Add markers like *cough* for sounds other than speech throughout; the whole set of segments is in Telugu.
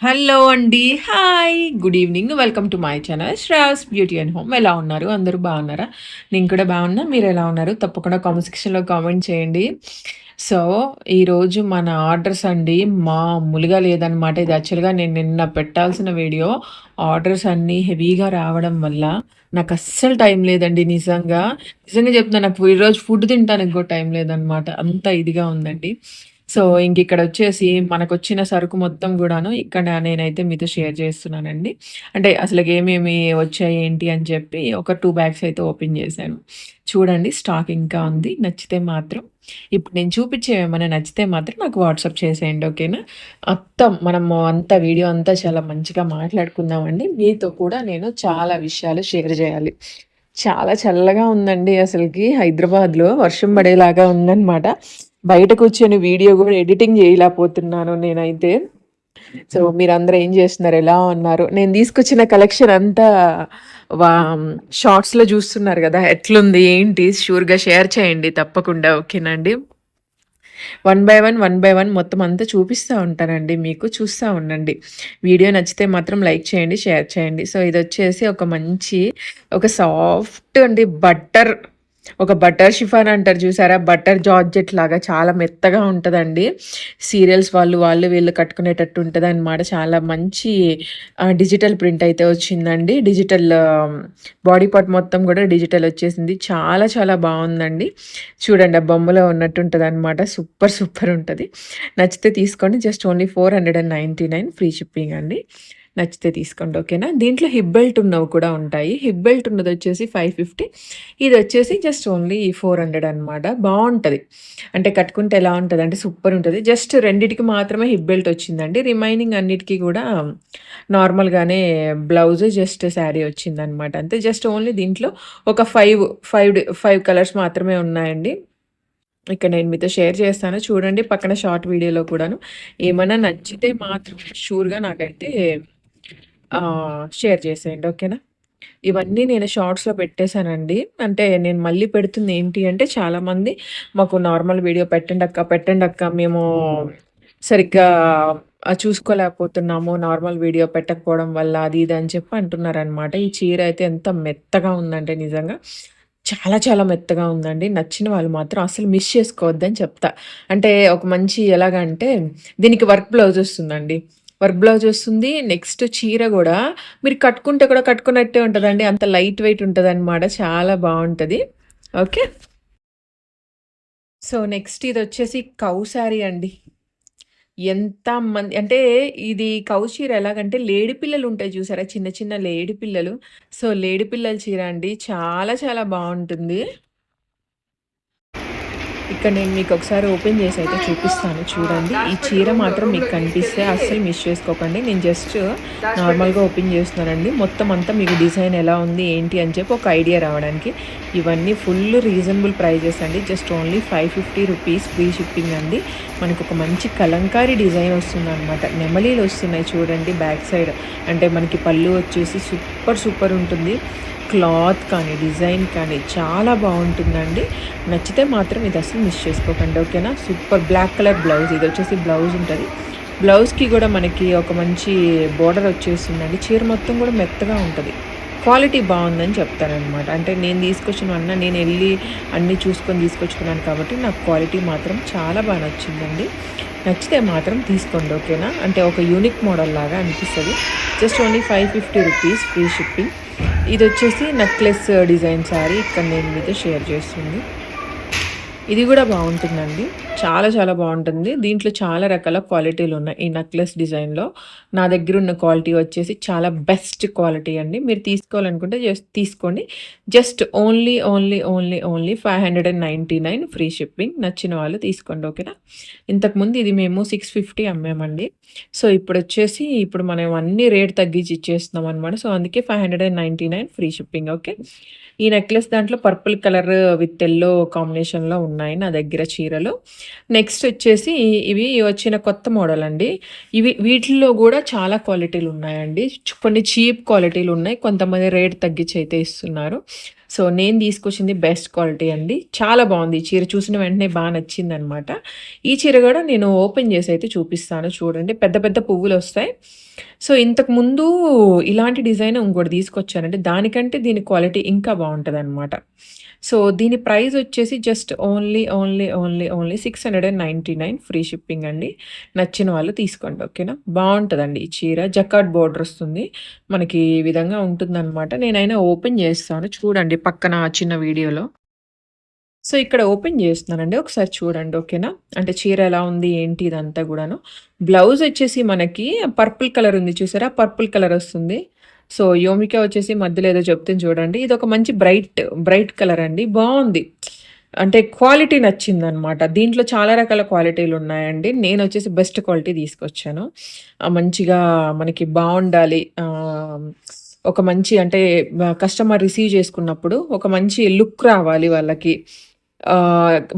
హలో అండి. Hi. Good evening. Welcome to my channel Sravs beauty and home. ఎలా ఉన్నారు? అందరూ బాగున్నారా? నేను కూడా బాగున్నా. ఎలా ఉన్నారు? తప్పకుండా కామెంట్ సెక్షన్‌లో కామెంట్ చేయండి. సో, ఈరోజు మన ఆర్డర్స్ అండి మామూలుగా లేదనమాట. ఇది యాక్చువల్‌గా నేను నిన్న పెట్టాల్సిన వీడియో. ఆర్డర్స్ అన్నీ హెవీగా రావడం వల్ల నాకు అస్సలు టైం లేదండి నిజంగా. నిజంగా చెప్తున్నా నాకు ఈరోజు ఫుడ్ తింటానికి కూడా టైం లేదనమాట. అంత ఇదిగా ఉందండి. సో, ఇంక ఇక్కడ వచ్చేసి మనకొచ్చిన సరుకు మొత్తం కూడాను ఇక్కడ నేనైతే మీతో షేర్ చేస్తున్నానండి. అంటే అసలు ఏమేమి వచ్చాయి ఏంటి అని చెప్పి ఒక టూ బ్యాగ్స్ అయితే ఓపెన్ చేశాను. చూడండి స్టాక్ ఇంకా ఉంది. నచ్చితే మాత్రం ఇప్పుడు నేను చూపించేవేమన్నా నచ్చితే మాత్రం నాకు వాట్సాప్ చేసేయండి. ఓకేనా? మొత్తం మనము అంతా వీడియో అంతా చాలా మంచిగా మాట్లాడుకుందామండి. మీతో కూడా నేను చాలా విషయాలు షేర్ చేయాలి. చాలా చల్లగా ఉందండి అసలుకి హైదరాబాద్‌లో వర్షం పడేలాగా ఉందనమాట. బయట కూర్చొని వీడియో కూడా ఎడిటింగ్ చేయలేకపోతున్నాను నేనైతే. సో, మీరందరూ ఏం చేస్తున్నారు? ఎలా ఉన్నారు? నేను తీసుకొచ్చిన కలెక్షన్ అంతా వా షార్ట్స్‌లో చూస్తున్నారు కదా ఎట్లుంది? ఏంటి? షూర్‌గా షేర్ చేయండి తప్పకుండా. ఓకేనండి అండి? One by one, one by one మొత్తం అంతా చూపిస్తా ఉంటానండి మీకు. చూస్తా ఉండండి. వీడియో నచ్చితే మాత్రం లైక్ చేయండి, షేర్ చేయండి. సో, ఇది వచ్చేసి ఒక మంచి ఒక సాఫ్ట్ అండి బట్టర్ ఒక బటర్ షిఫాన్ అంటారు చూసారా? బటర్ జార్జెట్ లాగా చాలా మెత్తగా ఉంటుందండి సీరియల్స్ వాళ్ళు, వాళ్ళు వీళ్ళు కట్టుకునేటట్టు ఉంటుంది అనమాట చాలా మంచి డిజిటల్ ప్రింట్ అయితే వచ్చిందండి. డిజిటల్ బాడీ పార్ట్ మొత్తం కూడా డిజిటల్ వచ్చేసింది. చాలా చాలా బాగుందండి చూడండి ఆ బొమ్మలో ఉన్నట్టు ఉంటుంది అనమాట సూపర్ సూపర్ ఉంటుంది నచ్చితే తీసుకోండి. జస్ట్ ఓన్లీ 499 ఫ్రీ షిప్పింగ్ అండి. నచ్చితే తీసుకోండి. ఓకేనా? దీంట్లో హిప్ బెల్ట్ ఉన్నవి కూడా ఉంటాయి. హిప్ బెల్ట్ ఉన్నదొచ్చేసి 550 ఇదొచ్చేసి జస్ట్ ఓన్లీ 400 అనమాట. బాగుంటుంది అంటే కట్టుకుంటే ఎలా ఉంటుంది అంటే సూపర్ ఉంటుంది జస్ట్ రెండిటికి మాత్రమే హిప్ బెల్ట్ వచ్చిందండి. రిమైనింగ్ అన్నిటికీ కూడా నార్మల్‌గానే బ్లౌజ్ జస్ట్ శారీ వచ్చిందనమాట. అంతే జస్ట్ ఓన్లీ దీంట్లో ఒక ఫైవ్ ఫైవ్ ఫైవ్ కలర్స్ మాత్రమే ఉన్నాయండి. ఇక్కడ నేను మీతో షేర్ చేస్తాను. చూడండి పక్కన షార్ట్ వీడియోలో కూడాను. ఏమైనా నచ్చితే మాత్రం షూర్‌గా నాకైతే షేర్ చేసేయండి. ఓకేనా? ఇవన్నీ నేను షార్ట్స్‌లో పెట్టేశానండి అంటే నేను మళ్ళీ పెడుతుంది ఏంటి అంటే చాలామంది మాకు నార్మల్ వీడియో పెట్టండక్క, పెట్టండక్క మేము సరిగ్గా చూసుకోలేకపోతున్నాము. నార్మల్ వీడియో పెట్టకపోవడం వల్ల అది ఇది అని చెప్పి అంటున్నారనమాట. ఈ చీర అయితే ఎంత మెత్తగా ఉందంటే నిజంగా చాలా చాలా మెత్తగా ఉందండి. నచ్చిన వాళ్ళు మాత్రం అసలు మిస్ చేసుకోవద్దని చెప్తా. అంటే ఒక మంచి ఎలాగంటే దీనికి వర్క్ బ్లౌజ్ వస్తుందండి. వర్క్ బ్లౌజ్ వస్తుంది. నెక్స్ట్ చీర కూడా మీరు కట్టుకుంటే కూడా కట్టుకున్నట్టే ఉంటుందండి అంత లైట్ వెయిట్ ఉంటదనమాట. చాలా బాగుంటుంది ఓకే. సో, నెక్స్ట్ ఇదొచ్చేసి కౌ శారీ అండి. ఎంత మంది అంటే ఇది కౌ చీర ఎలాగంటే లేడి పిల్లలు ఉంటాయి చూసారా? చిన్న చిన్న లేడి పిల్లలు. సో, లేడి పిల్లల చీర అండి. చాలా చాలా బాగుంటుంది ఇక్కడ నేను మీకు ఒకసారి ఓపెన్ చేసి అయితే చూపిస్తాను చూడండి. ఈ చీర మాత్రం మీకు కనిపిస్తే అస్సలు మిస్ చేసుకోకండి. నేను జస్ట్ నార్మల్‌గా ఓపెన్ చేస్తున్నానండి. మొత్తం అంతా మీకు డిజైన్ ఎలా ఉంది? ఏంటి? అని చెప్పి ఒక ఐడియా రావడానికి. ఇవన్నీ ఫుల్ రీజనబుల్ ప్రైజెస్ అండి. Just only 550 rupees free shipping అండి. మనకు ఒక మంచి కలంకారీ డిజైన్ వస్తుందనమాట. నెమలీలు వస్తున్నాయి చూడండి బ్యాక్ సైడ్. అంటే మనకి పళ్ళు వచ్చేసి సూపర్ సూపర్ ఉంటుంది. క్లాత్ కానీ, డిజైన్ కానీ చాలా బాగుంటుందండి నచ్చితే మాత్రం ఇది అసలు వచ్చేసి మిస్ చేసుకోకండి. ఓకేనా? సూపర్ బ్లాక్ కలర్ బ్లౌజ్ ఇది వచ్చేసి బ్లౌజ్ ఉంటుంది బ్లౌజ్‌కి కూడా మనకి ఒక మంచి బోర్డర్ వచ్చేసిందండి. చీర మొత్తం కూడా మెత్తగా ఉంటుంది క్వాలిటీ బాగుందని చెప్తాననమాట. అంటే నేను తీసుకొచ్చినవన్నా నేనెళ్ళి అన్నీ చూసుకొని తీసుకొచ్చుకున్నాను కాబట్టి నాకు క్వాలిటీ మాత్రం చాలా బాగా నచ్చిందండి. నచ్చితే మాత్రం తీసుకోండి. ఓకేనా? అంటే ఒక యూనిక్ మోడల్ లాగా అనిపిస్తుంది just only 550 rupees free shipping. ఇదొచ్చేసి necklace design saree ఇక్కడ నేను మీతో షేర్ చేస్తుంది. ఇది కూడా బాగుంటుందండి చాలా చాలా బాగుంటుంది దీంట్లో చాలా రకాల క్వాలిటీలు ఉన్నాయి ఈ నెక్లెస్ డిజైన్‌లో. నా దగ్గర ఉన్న క్వాలిటీ వచ్చేసి చాలా బెస్ట్ క్వాలిటీ అండి. మీరు తీసుకోవాలనుకుంటే జస్ట్ తీసుకోండి. Just only, only, only, only 599 free shipping. నచ్చిన వాళ్ళు తీసుకోండి. ఓకేనా? ఇంతకుముందు ఇది మేము 650 అమ్మామండి. సో, ఇప్పుడు వచ్చేసి ఇప్పుడు మనం అన్నీ రేట్ తగ్గించి ఇచ్చేస్తున్నాం అనమాట. సో, అందుకే 599 ఫ్రీ షిప్పింగ్. ఓకే. ఈ నెక్లెస్ దాంట్లో పర్పుల్ కలర్ విత్ ఎల్లో కాంబినేషన్‌లో ఉన్నాయి నా దగ్గర చీరలు. నెక్స్ట్ వచ్చేసి ఇవి వచ్చిన కొత్త మోడల్ అండి. ఇవి వీటిల్లో కూడా చాలా క్వాలిటీలు ఉన్నాయండి. కొన్ని చీప్ క్వాలిటీలు ఉన్నాయి. కొంతమంది రేట్ తగ్గించి అయితే ఇస్తున్నారు. సో నేను తీసుకొచ్చింది బెస్ట్ క్వాలిటీ అండి. చాలా బాగుంది. ఈ చీర చూసిన వెంటనే బాగా నచ్చింది అనమాట ఈ చీర కూడా నేను ఓపెన్ చేసి అయితే చూపిస్తాను. చూడండి. పెద్ద పెద్ద పువ్వులు వస్తాయి. సో ఇంతకు ముందు ఇలాంటి డిజైన్ ఇంకోటి తీసుకొచ్చానంటే దానికంటే దీని క్వాలిటీ ఇంకా బాగుంటుంది అనమాట సో దీని ప్రైస్ వచ్చేసి just only only only only six hundred and ninety nine free shipping అండి. నచ్చిన వాళ్ళు తీసుకోండి ఓకేనా? బాగుంటుందండి ఈ చీర. జకాట్ బోర్డర్ వస్తుంది. మనకి ఈ విధంగా ఉంటుందన్నమాట. నేనైనా ఓపెన్ చేస్తాను. చూడండి పక్కన చిన్న వీడియోలో. సో ఇక్కడ ఓపెన్ చేస్తున్నానండి. ఒకసారి చూడండి ఓకేనా? అంటే చీర ఎలా ఉంది ఏంటి ఇదంతా కూడాను. బ్లౌజ్ వచ్చేసి మనకి పర్పుల్ కలర్ ఉంది చూసారా? పర్పుల్ కలర్ వస్తుంది. సో యోమిక వచ్చేసి మధ్యలో ఏదో చెప్తుంది చూడండి. ఇది ఒక మంచి బ్రైట్ బ్రైట్ కలర్ అండి. బాగుంది. అంటే క్వాలిటీ నచ్చింది అనమాట దీంట్లో చాలా రకాల క్వాలిటీలు ఉన్నాయండి. నేను వచ్చేసి బెస్ట్ క్వాలిటీ తీసుకొచ్చాను. మంచిగా మనకి బాగుండాలి. ఒక మంచి అంటే కస్టమర్ రిసీవ్ చేసుకున్నప్పుడు ఒక మంచి లుక్ రావాలి వాళ్ళకి.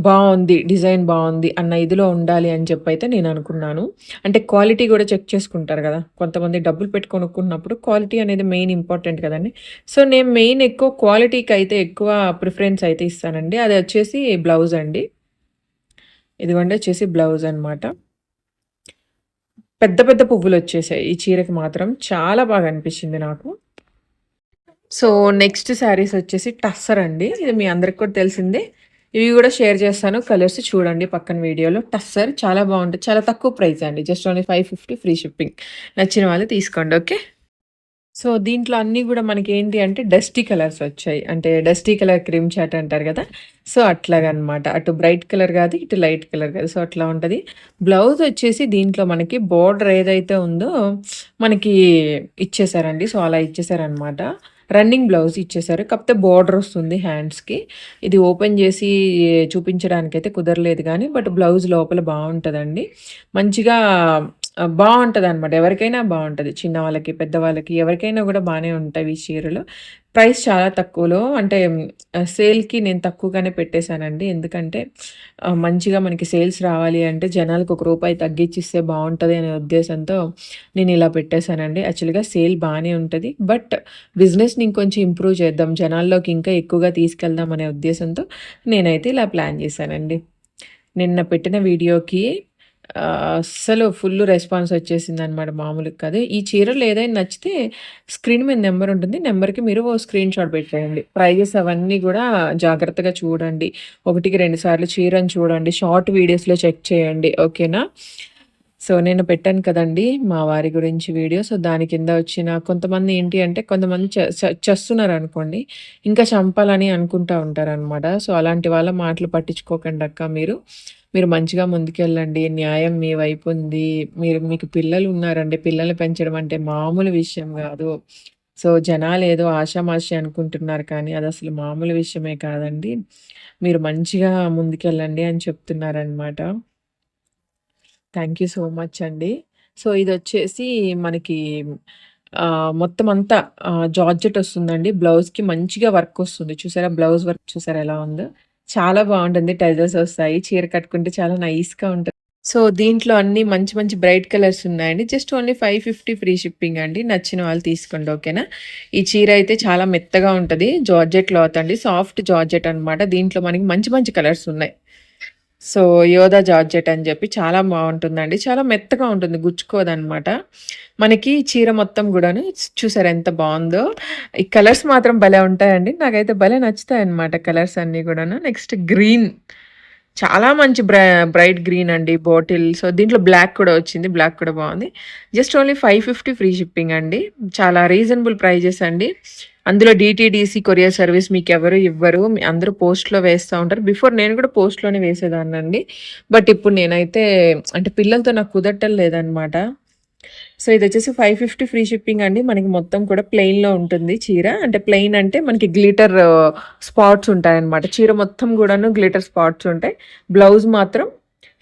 బాగుంది డిజైన్ బాగుంది అన్న ఇదిలో ఉండాలి అని చెప్పి అయితే నేను అనుకున్నాను. అంటే క్వాలిటీ కూడా చెక్ చేసుకుంటారు కదా. కొంతమంది డబ్బులు పెట్టి కొనుక్కున్నప్పుడు క్వాలిటీ అనేది మెయిన్ ఇంపార్టెంట్ కదండి. సో నేను మెయిన్ ఎక్కువ క్వాలిటీకి అయితే ఎక్కువ ప్రిఫరెన్స్ అయితే ఇస్తానండి. అది వచ్చేసి బ్లౌజ్ అండి. ఇదిగోండి వచ్చేసి బ్లౌజ్ అన్నమాట. పెద్ద పెద్ద పువ్వులు వచ్చేసాయి. ఈ చీరకి మాత్రం చాలా బాగా అనిపించింది నాకు. సో నెక్స్ట్ శారీస్ వచ్చేసి టస్సర్ అండి. ఇది మీ అందరికి కూడా తెలిసిందే. ఇవి కూడా షేర్ చేస్తాను. కలర్స్ చూడండి పక్కన వీడియోలో. టస్సర్ చాలా బాగుంటుంది. చాలా తక్కువ ప్రైస్ అండి. Just only five fifty free shipping. నచ్చిన వాళ్ళు తీసుకోండి ఓకే? సో దీంట్లో అన్నీ కూడా మనకి ఏంటి అంటే డస్టీ కలర్స్ వచ్చాయి. అంటే డస్టీ కలర్ క్రీమ్ చాట్ అంటారు కదా? సో అట్లాగనమాట. అటు బ్రైట్ కలర్ కాదు ఇటు లైట్ కలర్ కాదు. సో అట్లా ఉంటుంది. బ్లౌజ్ వచ్చేసి దీంట్లో మనకి బార్డర్ ఏదైతే ఉందో మనకి ఇచ్చేసారండి. సో అలా ఇచ్చేసారనమాట. రన్నింగ్ బ్లౌజ్ ఇచ్చేసారు. కాకపోతే బార్డర్ వస్తుంది హ్యాండ్స్కి. ఇది ఓపెన్ చేసి చూపించడానికైతే కుదరలేదు కానీ బట్ బ్లౌజ్ లోపల బాగుంటుందండి. మంచిగా బాగుంటుంది అనమాట ఎవరికైనా బాగుంటుంది చిన్న వాళ్ళకి పెద్దవాళ్ళకి ఎవరికైనా కూడా బాగానే ఉంటాయి ఈ చీరలు. ప్రైస్ చాలా తక్కువలో అంటే సేల్కి నేను తక్కువగానే పెట్టేశానండి. ఎందుకంటే మంచిగా మనకి సేల్స్ రావాలి అంటే జనాలకు ఒక రూపాయి తగ్గించిస్తే బాగుంటుంది అనే ఉద్దేశంతో నేను ఇలా పెట్టేశానండి. యాక్చువల్గా సేల్ బాగానే ఉంటుంది. బట్ బిజినెస్ని ఇంకొంచెం ఇంప్రూవ్ చేద్దాం జనాల్లోకి ఇంకా ఎక్కువగా తీసుకెళ్దాం అనే ఉద్దేశంతో నేనైతే ఇలా ప్లాన్ చేశానండి. నిన్న పెట్టిన వీడియోకి అస్సలు ఫుల్ రెస్పాన్స్ వచ్చేసింది అనమాట మామూలుగా కాదు. ఈ చీరలు ఏదైనా నచ్చితే స్క్రీన్ మీద నెంబర్ ఉంటుంది. నెంబర్కి మీరు ఓ స్క్రీన్ షాట్ పెట్టేయండి. ప్రైజెస్ అవన్నీ కూడా జాగ్రత్తగా చూడండి. ఒకటికి రెండు సార్లు చీరని చూడండి. షార్ట్ వీడియోస్లో చెక్ చేయండి. ఓకేనా? సో నేను పెట్టాను కదండి మా వారి గురించి వీడియో. సో దాని కింద వచ్చిన కొంతమంది ఏంటి అంటే కొంతమంది చ- చేస్తున్నారు అనుకోండి ఇంకా చంపాలని అనుకుంటా ఉంటారు అనమాట సో అలాంటి వాళ్ళ మాటలు పట్టించుకోకండి అక్క మీరు. మీరు మంచిగా ముందుకెళ్ళండి న్యాయం మీ వైపు ఉంది మీరు మీకు పిల్లలు ఉన్నారండి పిల్లలు పెంచడం అంటే మామూలు విషయం కాదు సో జనాలు ఏదో ఆషామాషి అనుకుంటున్నారు కానీ అది అసలు మామూలు విషయమే కాదండి మీరు మంచిగా ముందుకెళ్ళండి అని చెప్తున్నారనమాట థ్యాంక్ యూ సో మచ్ అండి. సో, ఇది వచ్చేసి మనకి మొత్తం అంతా జార్జెట్ వస్తుందండి. బ్లౌజ్‌కి మంచిగా వర్క్ వస్తుంది. చూసారా? బ్లౌజ్ వర్క్ చూసారా ఎలా ఉందో? చాలా బాగుంటుంది టైజర్స్ వస్తాయి. చీర కట్టుకుంటే చాలా నైస్‌గా ఉంటుంది సో, దీంట్లో అన్ని మంచి మంచి బ్రైట్ కలర్స్ ఉన్నాయండి. జస్ట్ ఓన్లీ 550 ఫ్రీ షిప్పింగ్ అండి. నచ్చిన వాళ్ళు తీసుకోండి. ఓకేనా? ఈ చీర అయితే చాలా మెత్తగా ఉంటుంది జార్జెట్ క్లాత్ అండి. సాఫ్ట్ జార్జెట్ అనమాట. దీంట్లో మనకి మంచి మంచి కలర్స్ ఉన్నాయి. సో, యోధా జార్జెట్ అని చెప్పి చాలా బాగుంటుందండి చాలా మెత్తగా ఉంటుంది. గుచ్చుకోదనమాట. మనకి చీర మొత్తం కూడాను చూసారు ఎంత బాగుందో ఈ కలర్స్ మాత్రం భలే ఉంటాయండి. నాకైతే భలే నచ్చుతాయి అనమాట కలర్స్ అన్నీ కూడాను నెక్స్ట్ గ్రీన్ చాలా మంచి బ్ర బ్రైట్ గ్రీన్ అండి బాటిల్. సో, దీంట్లో బ్లాక్ కూడా వచ్చింది. బ్లాక్ కూడా బాగుంది జస్ట్ ఓన్లీ 550 ఫ్రీ షిప్పింగ్ అండి. చాలా రీజనబుల్ ప్రైజెస్ అండి. అందులో డిటీడీసీ కొరియర్ సర్వీస్ మీకెవరు ఇవ్వరు. అందరూ పోస్ట్‌లో వేస్తూ ఉంటారు. బిఫోర్ నేను కూడా పోస్ట్‌లోనే వేసేదాన్నండి. బట్ ఇప్పుడు నేనైతే అంటే పిల్లలతో నాకు కుదరటం లేదనమాట. సో, ఇది వచ్చేసి ఫైవ్ ఫిఫ్టీ ఫ్రీ షిప్పింగ్ అండి. మనకి మొత్తం కూడా ప్లెయిన్‌లో ఉంటుంది చీర. అంటే ప్లెయిన్ అంటే మనకి గ్లిటర్ స్పాట్స్ uh, ఉంటాయన్నమాట. చీర మొత్తం కూడాను గ్లిటర్ స్పాట్స్ ఉంటాయి. బ్లౌజ్ మాత్రం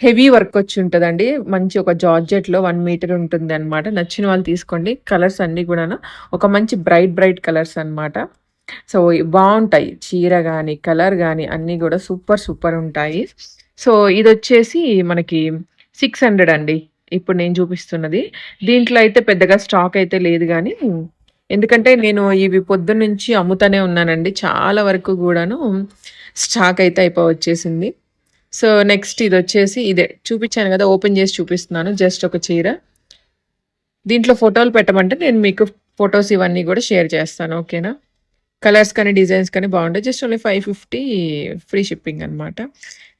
హెవీ వర్క్ వచ్చి ఉంటుందండి మంచి ఒక జార్జెట్‌లో వన్ మీటర్ ఉంటుంది అనమాట నచ్చిన వాళ్ళు తీసుకోండి. కలర్స్ అన్నీ కూడాను ఒక మంచి బ్రైట్ బ్రైట్ కలర్స్ అన్నమాట. సో, బాగుంటాయి చీర కానీ కలర్ కానీ అన్నీ కూడా సూపర్ సూపర్ ఉంటాయి. సో, ఇది వచ్చేసి మనకి 600 అండి. ఇప్పుడు నేను చూపిస్తున్నది. దీంట్లో అయితే పెద్దగా స్టాక్ అయితే లేదు కానీ ఎందుకంటే నేను ఇవి పొద్దున్నుంచి అమ్ముతానే ఉన్నానండి. చాలా వరకు కూడాను స్టాక్ అయితే అయిపో వచ్చేసింది సో, నెక్స్ట్ ఇది వచ్చేసి ఇదే చూపించాను కదా ఓపెన్ చేసి చూపిస్తున్నాను. జస్ట్ ఒక చీర. దీంట్లో ఫోటోలు పెట్టమంటే నేను మీకు ఫొటోస్ ఇవన్నీ కూడా షేర్ చేస్తాను. ఓకేనా? కలర్స్ కానీ, డిజైన్స్ కానీ బాగుంటాయి జస్ట్ ఓన్లీ 550 ఫ్రీ షిప్పింగ్ అనమాట.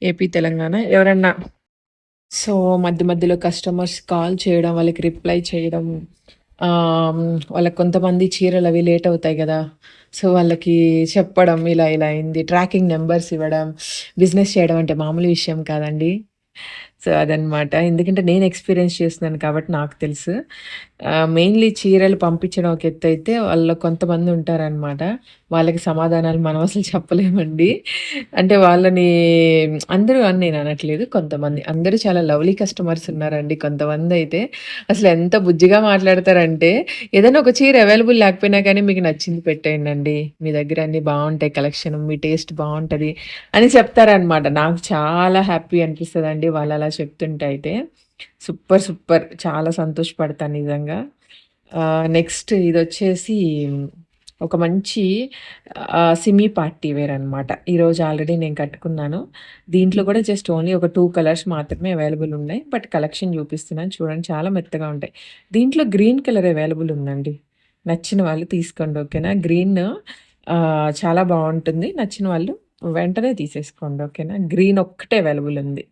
ఏపీ, తెలంగాణ. ఎవరన్నా సో, మధ్య మధ్యలో కస్టమర్స్ కాల్ చేయడం, వాళ్ళకి రిప్లై చేయడం, వాళ్ళకి కొంతమంది అవి లేట్ అవుతాయి కదా సో, వాళ్ళకి చెప్పడం ఇలా ఇలా అయింది. ట్రాకింగ్ నెంబర్స్ ఇవ్వడం, బిజినెస్ చేయడం అంటే మామూలు విషయం కాదండి. సో, అదనమాట. ఎందుకంటే నేను ఎక్స్‌పీరియన్స్ చేస్తున్నాను కాబట్టి నాకు తెలుసు. మెయిన్‌లీ చీరలు పంపించడం ఒక ఎత్తయితే, వాళ్ళు కొంతమంది ఉంటారనమాట. వాళ్ళకి సమాధానాలు మనం అసలు చెప్పలేమండి. అంటే వాళ్ళని అందరూ అని నేను అనట్లేదు. కొంతమంది. అందరూ చాలా లవ్లీ కస్టమర్స్ ఉన్నారండి. కొంతమంది అయితే అసలు ఎంత బుజ్జిగా మాట్లాడతారంటే, ఏదైనా ఒక చీర అవైలబుల్ లేకపోయినా కానీ మీకు నచ్చింది పెట్టేయండండి. మీ దగ్గర అన్ని బాగుంటాయి కలెక్షన్. మీ టేస్ట్ బాగుంటుంది అని చెప్తారనమాట. నాకు చాలా హ్యాపీ అనిపిస్తుంది అండి వాళ్ళ అలా చెప్తుంటే అయితే. Super super. చాలా సంతోషపడతాను నిజంగా. నెక్స్ట్ ఇది వచ్చేసి ఒక మంచి సిమీ పార్టీ వేర్ అనమాట. ఈరోజు ఆల్రెడీ నేను కట్టుకున్నాను. దీంట్లో కూడా జస్ట్ ఓన్లీ ఒక టూ కలర్స్ మాత్రమే అవైలబుల్ ఉన్నాయి. బట్ కలెక్షన్ చూపిస్తున్నాను చూడండి చాలా మెత్తగా ఉంటాయి. దీంట్లో గ్రీన్ కలర్ అవైలబుల్ ఉందండి. నచ్చిన వాళ్ళు తీసుకోండి ఓకేనా? గ్రీన్ చాలా బాగుంటుంది నచ్చిన వాళ్ళు వెంటనే తీసేసుకోండి ఓకేనా? గ్రీన్ ఒక్కటే అవైలబుల్ ఉంది.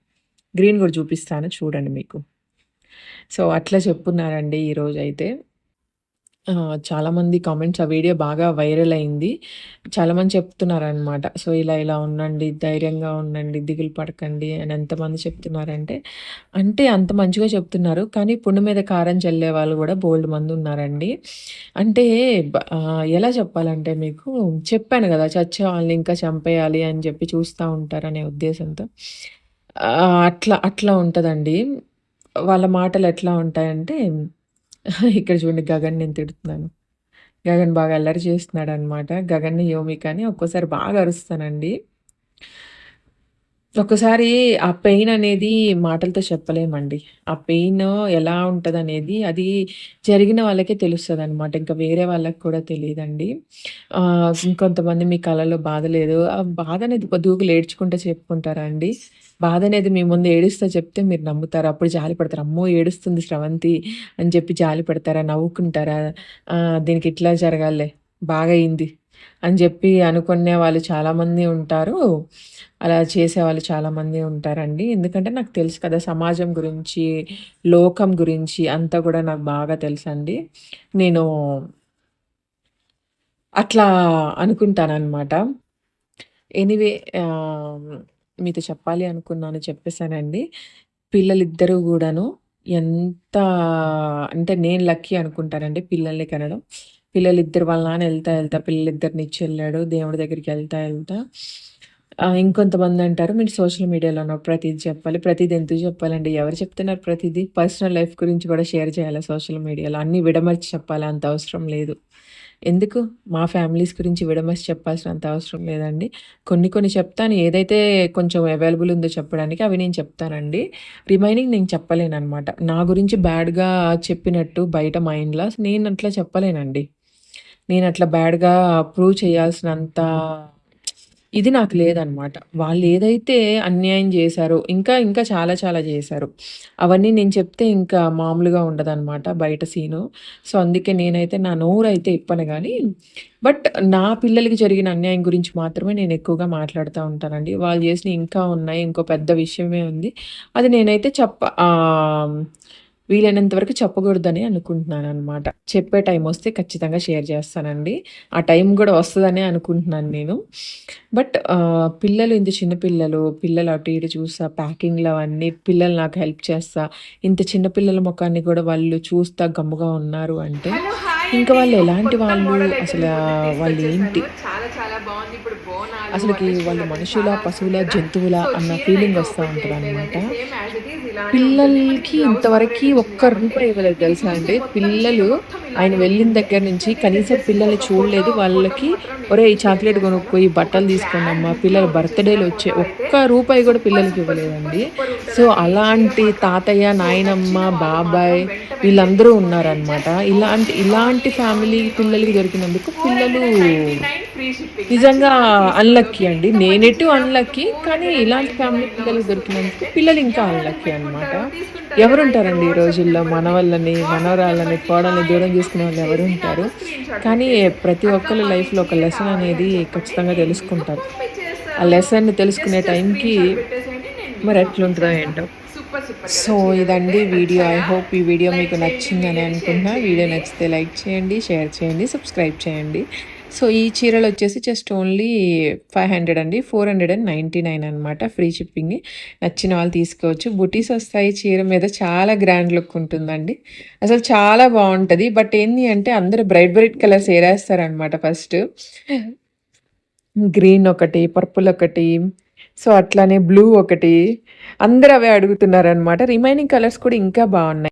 గ్రీన్ కూడా చూపిస్తాను చూడండి మీకు. సో, అట్లా చెప్పున్నారండి ఈరోజు అయితే చాలామంది కామెంట్స్ ఆ వీడియో బాగా వైరల్ అయింది. చాలామంది చెప్తున్నారనమాట. సో, ఇలా ఇలా ఉండండి, ధైర్యంగా ఉండండి, దిగులు పడకండి అని ఎంతమంది చెప్తున్నారంటే, అంటే అంత మంచిగా చెప్తున్నారు. కానీ పుండు మీద కారం చల్లే వాళ్ళు కూడా బోల్డ్ మంది ఉన్నారండి అంటే ఎలా చెప్పాలంటే మీకు చెప్పాను కదా చచ్చే వాళ్ళని ఇంకా చంపేయాలి అని చెప్పి చూస్తా ఉంటారనే ఉద్దేశంతో. అట్లా అట్లా ఉంటుందండి వాళ్ళ మాటలు ఎట్లా ఉంటాయంటే *laughs* ఇక్కడ చూడండి గగన్ నేను తిడుతున్నాను. గగన్ బాగా అల్లరి చేస్తున్నాడనమాట. గగన్‌ని, కానీ ఒక్కోసారి బాగా అరుస్తానండి. ఒకసారి ఆ పెయిన్ అనేది మాటలతో చెప్పలేమండి. ఆ పెయిన్ ఎలా ఉంటుంది అనేది అది జరిగిన వాళ్ళకే తెలుస్తుంది అనమాట ఇంకా వేరే వాళ్ళకి కూడా తెలియదండి ఇంకొంతమంది మీ కళలో బాధ లేదు. ఆ బాధ అనేది దూకులు ఏడ్చుకుంటే చెప్పుకుంటారా అండి? బాధ అనేది మీ ముందు ఏడుస్తా చెప్తే మీరు నమ్ముతారు అప్పుడు జాలి పడతారు. అమ్మో! ఏడుస్తుంది స్రవంతి అని చెప్పి జాలి పడతారా? నవ్వుకుంటారా? దీనికి ఇట్లా జరగాలే బాగా అయింది అని చెప్పి అనుకునే వాళ్ళు చాలామంది ఉంటారు. అలా చేసేవాళ్ళు చాలామంది ఉంటారండి. ఎందుకంటే నాకు తెలుసు కదా! సమాజం గురించి, లోకం గురించి అంతా కూడా నాకు బాగా తెలుసండి. నేను అట్లా అనుకుంటానమాట ఎనీవే మీతో చెప్పాలి అనుకున్నాను చెప్పేసానండి. పిల్లలిద్దరూ కూడాను ఎంత అంటే నేను లక్కీ అనుకుంటానండి పిల్లల్ని కనడం. పిల్లలిద్దరు వాళ్ళ నాన్న వెళ్తా వెళ్తా పిల్లలిద్దరిని ఇచ్చి వెళ్ళాడు దేవుడి దగ్గరికి వెళ్తా వెళ్తా ఇంకొంతమంది అంటారు మీరు సోషల్ మీడియాలో ప్రతిదీ చెప్పాలి. ప్రతిదీ ఎందుకు చెప్పాలండి? ఎవరు చెప్తున్నారు ప్రతిదీ పర్సనల్ లైఫ్ గురించి కూడా షేర్ చేయాలా సోషల్ మీడియాలో? అన్నీ విడమర్చి చెప్పాలా? అంత అవసరం లేదు. ఎందుకు? మా ఫ్యామిలీస్ గురించి విడమర్చి చెప్పాల్సినంత అవసరం లేదండి. కొన్ని కొన్ని చెప్తాను. ఏదైతే కొంచెం అవైలబుల్ ఉందో చెప్పడానికి అవి నేను చెప్తానండి. రిమైనింగ్ నేను చెప్పలేననమాట. నా గురించి బ్యాడ్‌గా చెప్పినట్టు బయట మైండ్లో నేను అట్లా చెప్పలేనండి. నేను అట్లా బ్యాడ్‌గా ప్రూవ్ చేయాల్సినంత ఇది నాకు లేదనమాట. వాళ్ళు ఏదైతే అన్యాయం చేశారో ఇంకా ఇంకా చాలా చాలా చేశారు అవన్నీ నేను చెప్తే ఇంకా మామూలుగా ఉండదనమాట బయట సీను. సో, అందుకే నేనైతే నా నోరు అయితే ఇప్పను కానీ బట్ నా పిల్లలకి జరిగిన అన్యాయం గురించి మాత్రమే నేను ఎక్కువగా మాట్లాడుతూ ఉంటానండి. వాళ్ళు చేసిన ఇంకా ఉన్నాయి. ఇంకో పెద్ద విషయమే ఉంది. అది నేనైతే చెప్ప వీలైనంత వరకు చెప్పకూడదని అనుకుంటున్నాననమాట. చెప్పే టైమొస్తే ఖచ్చితంగా షేర్ చేస్తానండి. ఆ టైం గూడా వస్తదనే అనుకుంటున్నాను నేను. బట్ పిల్లలు ఇంత చిన్న పిల్లలు, పిల్లలు అటు ఇటు చూస్తా ప్యాకింగ్‌లు అవన్నీ పిల్లలు నాకు హెల్ప్ చేస్తా, ఇంత చిన్న పిల్లల మొఖాన్ని గూడా వాళ్ళు చూస్తా గమ్ముగా ఉన్నారు అంటే, ఇంకా వాళ్ళు ఎలాంటి వాళ్ళు అసలా ఇప్పుడు బోనాలు అసలకి వాళ్ళు మనుషులా? పశువులా? జంతువులా? అన్న ఫీలింగ్ వస్తా ఓపెన్ చేయట్లేదండి పిల్లలకి ఇంతవరకు ఒక్క రూపాయి ఇవ్వలేదు తెలుసా అండి? పిల్లలు ఆయన వెళ్ళిన దగ్గర నుంచి కనీసం పిల్లల్ని చూడలేదు. వాళ్ళకి ఒరే ఈ చాక్లెట్ కొనుక్కోయి బట్టలు తీసుకోండి అమ్మ పిల్లల బర్త్డేలు వచ్చే ఒక్క రూపాయి కూడా పిల్లలకి ఇవ్వలేదండి. సో అలాంటి తాతయ్య నాయనమ్మ బాబాయ్ వీళ్ళందరూ ఉన్నారనమాట ఇలాంటి ఇలాంటి ఫ్యామిలీ పిల్లలకి దొరికినందుకు పిల్లలు నిజంగా అన్లక్కీ అండి. నేనెటు అన్లక్కీ కానీ ఇలాంటి ఫ్యామిలీ పిల్లలకి దొరికినందుకు పిల్లలు ఇంకా అన్లక్కీ అనమాట ఎవరుంటారండి ఈ రోజుల్లో? మనవళ్ళని మనవరాళ్ళని కోడల్ని దూరం చేసుకునే వాళ్ళు ఎవరు ఉంటారు? కానీ ప్రతి ఒక్కరి లైఫ్లో ఒక లెసన్ అనేది ఖచ్చితంగా తెలుసుకుంటారు. ఆ లెసన్ తెలుసుకునే టైంకి మరి ఎట్లుంటుందో ఏంటో. సో ఇదండి వీడియో. ఐ హోప్ ఈ వీడియో మీకు నచ్చిందని అనుకుంటున్నా. వీడియో నచ్చితే లైక్ చేయండి షేర్ చేయండి సబ్స్క్రైబ్ చేయండి. సో ఈ చీరలు వచ్చేసి జస్ట్ ఓన్లీ ఫైవ్ హండ్రెడ్ అండి. Four hundred and ninety nine అనమాట ఫ్రీ షిప్పింగ్ నచ్చిన వాళ్ళు తీసుకోవచ్చు. బుటీస్ వస్తాయి చీర మీద. చాలా గ్రాండ్ లుక్ ఉంటుందండి. అసలు చాలా బాగుంటుంది. బట్ ఏంటి అంటే అందరూ బ్రైట్ బ్రైట్ కలర్స్ వేరేస్తారనమాట ఫస్ట్ గ్రీన్ ఒకటి పర్పుల్ ఒకటి సో అట్లానే బ్లూ ఒకటి. అందరూ అవే అడుగుతున్నారనమాట రిమైనింగ్ కలర్స్ కూడా ఇంకా బాగున్నాయి.